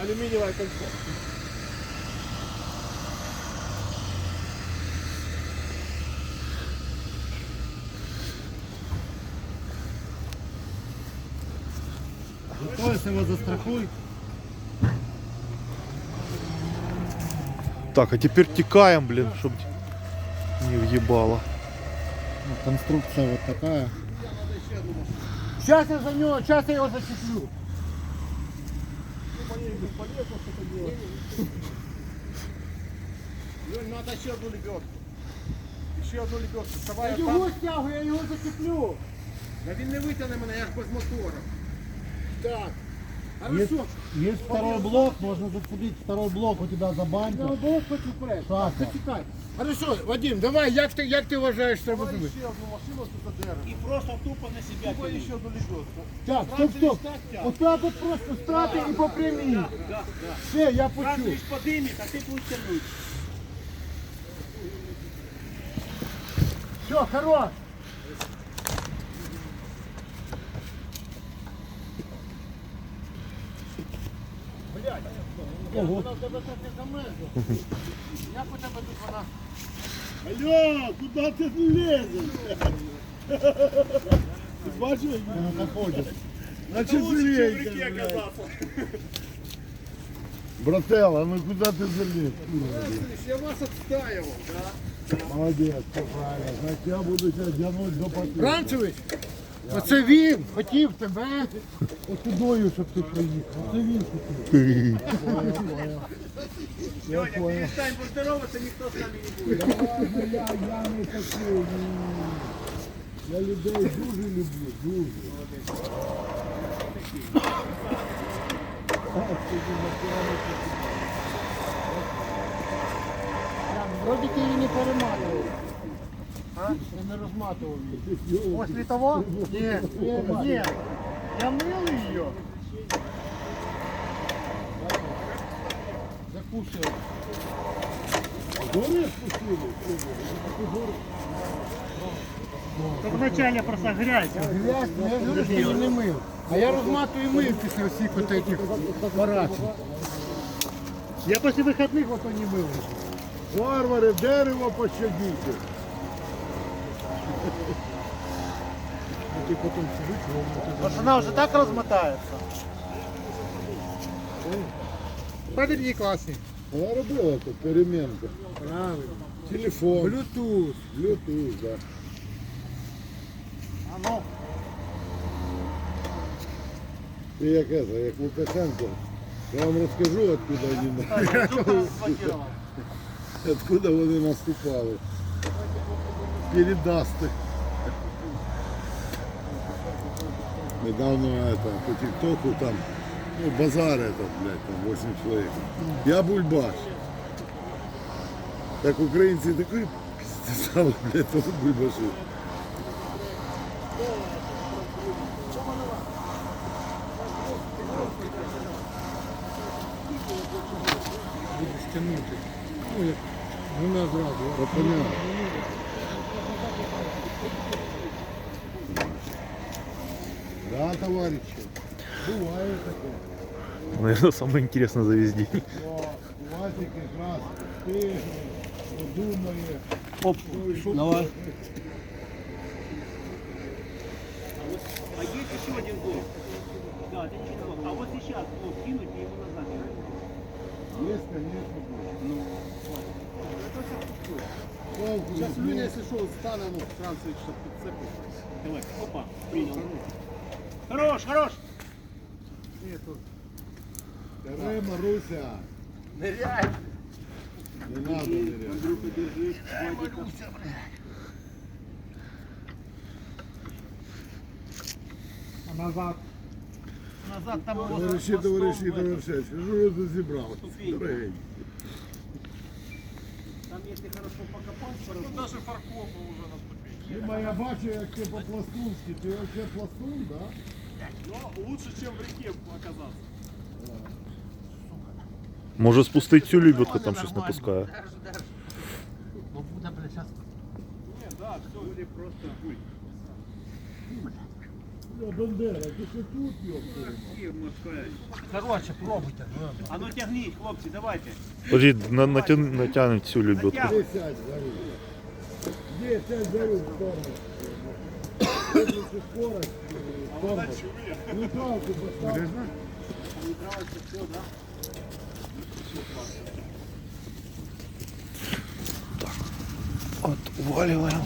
алюминиевое кольцо. Пояс его застрахуй. Так, а теперь текаем, блин, чтобы не въебало. Ну, Конструкция вот такая. Сейчас я за него, сейчас я его зачеплю. Лень, надо еще одну лебедку. Еще одну лебедку. Я Вставай там. його стягу, я його зачеплю. Да він не витягне мене, як без мотора. Так. Есть, Хорошо. есть второй блок, можно зацепить второй блок у тебя за На баньку. обох хочу вперед. Шаха. Зачекай. Хорошо, Вадим, давай, як ти, як ти вважаєш, треба Давай зробити? ще одну машину тут за дерево. И просто тупо на себя Давай тянуть. ще одну лебедку. Так, стоп, стоп. Отак от просто страти і по прямій. Да, да. Все, я Раз почув. лишь подымет, а ты будешь тянуть. Все, хорош. Ого. Як у тебе тут вона? Алло, куда ты лезешь? Ты бачишь, як вона? На четвереньках, блядь. Брателла, ну куда ты залез? Я вас отстаивал. Молодец, все правильно. Значит, я буду тебя тянуть до последнего. Францевич, оце він хотів тебе. Отудою, щоб ти приїхав. Це він хотів. Я перестань поздороваться, никто с нами не. Ладно, я, не хотів. Я людей дуже люблю, дуже. Вроді ти її не перематував. Я не розматував її. После того? Ні, ні. Я мил її. Закусив. Гори спустили? Только вначале просто грязь. Грязь, ну, я ж говорю, що її не мив. А я розматую мив після всіх от этих операцій. Я після вихідних ото не мив. Варвари, дерево пощадіть. Ти потім сидиш, ровно ти Она уже так размотается. Подивні класні. Вона робила тут перемінку. Правильно. Телефон, Bluetooth. Bluetooth, да. А ну, Ти як это, як Лукашенко. Я вам розкажу, откуда вони, откуда вони наступали. Передасти. Недавно это, по ТикТоку там, ну, базар этот, блядь, там 8 человек. Я бульбаш. Так українці такий пиздец, блядь, тому бульбаши. будеш тягнути. Ну, як вона зразу. Понятно. Да, товарищи. Бывает такое. Наверное, самое интересное за весь день. Васик подумає. Оп, давай. А есть еще один блок. Да, это блок. А вот сейчас блок кинуть и его назад. Є, конечно, буде. Толку Сейчас не Люня, знає. если что, стане, ну, Францевич, щоб підцепив. Давай, опа, принял. Хорош, хорош. Скажи, Маруся, Ныряй. не надо ныряти. Андрюха, держи. Назад. Назад там его Товариші, мостом товариші, в этом. товариші, що ж ви тут зібрали? Ступінь. Дорогенькі. Там если хорошо покопать, Тут даже фаркопа уже на ступені. Дима, я бачу, як ти по-пластунськи. Ти вообще пластун, да? Ну, лучше, чем в реке оказаться. Може спустити цю лебедку, там щось напускає. Бо буде, бля, зараз. Не, да, все, или просто... Короче, пробуйте. А ну тягніть, хлопці, давайте. Подожди, на, натян, натянуть всю лебедку. Натягуй. Сядь, Гарик. Где сядь, Гарик, в сторону. Скорость. сторону. Нейтралку поставь. Отваливаем.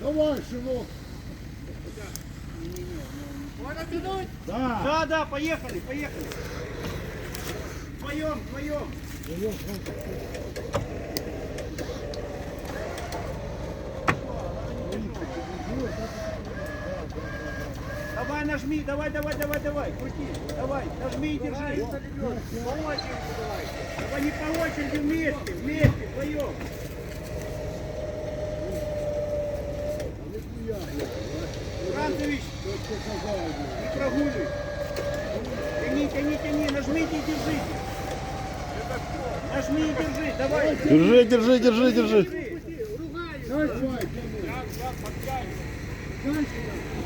Давай, шинок. Да, да, поехали, поехали. Вдвоем, вдвоем. Давай нажми, давай, давай, давай, давай, крути, давай, нажми и держи. По очереди давай. Давай не по очереди, вместе, вместе, вдвоем. Не прогуливай. Тяни, тяни, тяни, нажмите и держите. Нажми и держи, давай. Держи, держи, держи, держи.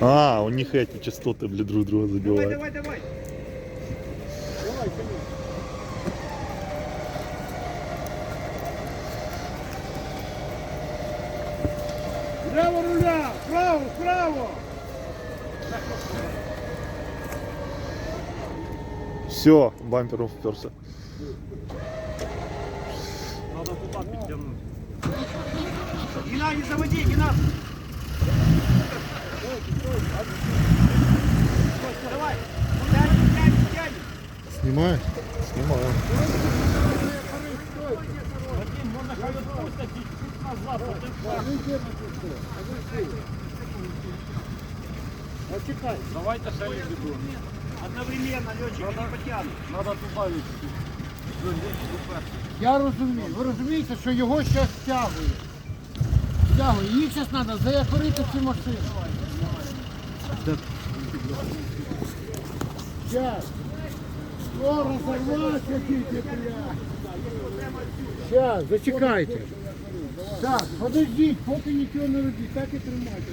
А, у них эти частоты, блин, друг друга Давай, забивают. давай, давай. Лево руля! Вправо, вправо! Все, бампером вперся. Не надо, не заводи, не надо. Давай, тянем, тянем, тянем. Снимай? Снимаю. Почекай. Давайте ще не буду. Одновременно льотчики не потягнуть. Треба туди. Я розумію. Ви розумієте, що його зараз тягує. Тягує. Їх зараз треба заякорити ці машини. Зараз. О, розорвався тільки, блядь. Зараз, зачекайте. Так, подождіть, поки нічого не робіть, так і тримайте.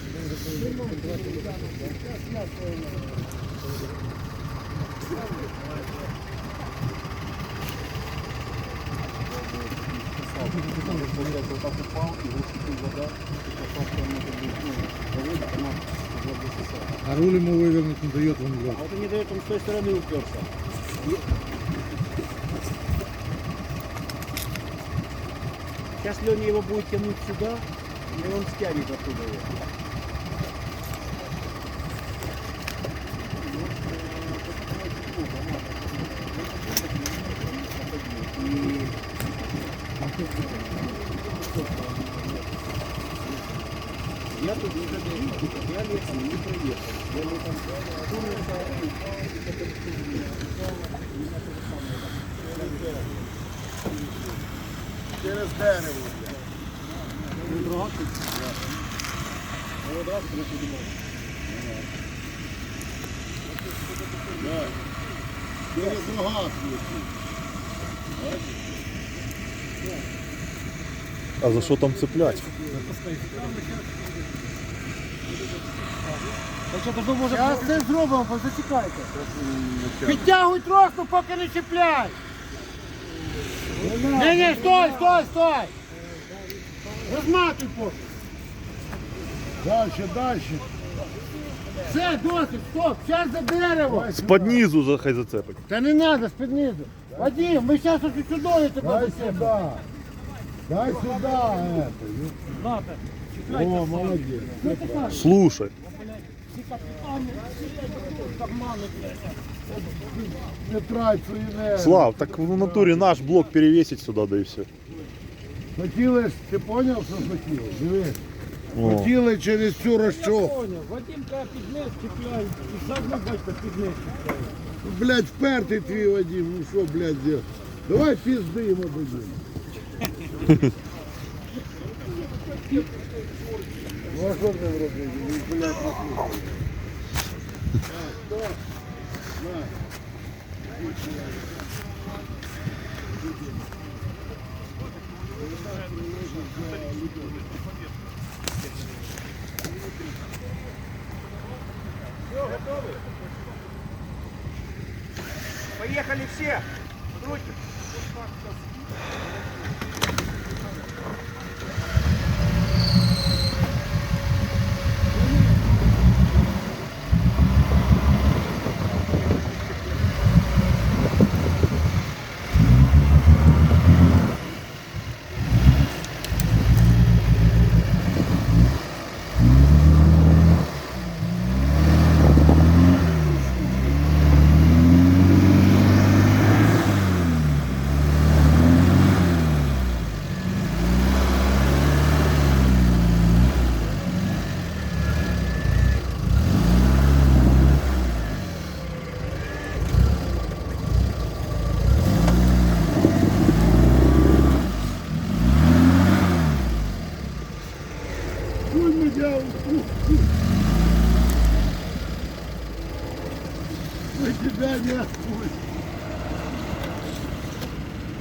А руль ему вывернуть не дает, он блядь. Вот не дает, он с той стороны уперся. Сейчас Леня его будет тянуть сюда, и он стянет оттуда его. Дерево. Через рогат летит. А за что там цеплять? Зараз це зробимо, зачекайте. Підтягуй троску, поки не чіпляй. Ні, ні, стой, стой, стой. Розматуй поки. Дальше, дальше. Все, досить, стоп, зараз за дерево. Под низу за- хай зацепить. Та не треба, з-під низу. Вадим, ми зараз ось сюди тебе Дай засипемо. сюда. Дай сюда это. О, молодец. Слушай. Не трать свої нерви. Слав, так в натуре наш блок перевесить сюда, да и все. Хотіли ж, ти поняв, що хотіли? Диви. О. Хотіли через цю розчоху. Вадим каже, під низ чіпляй, і задню бачите, під низ. Блядь, впертий твій Вадим, ну що, блядь, зробив? Давай пізди йому дадим. Ну а що з ним робити? Він, блядь, не слухає. На, стой. На. Поехали все. Руки.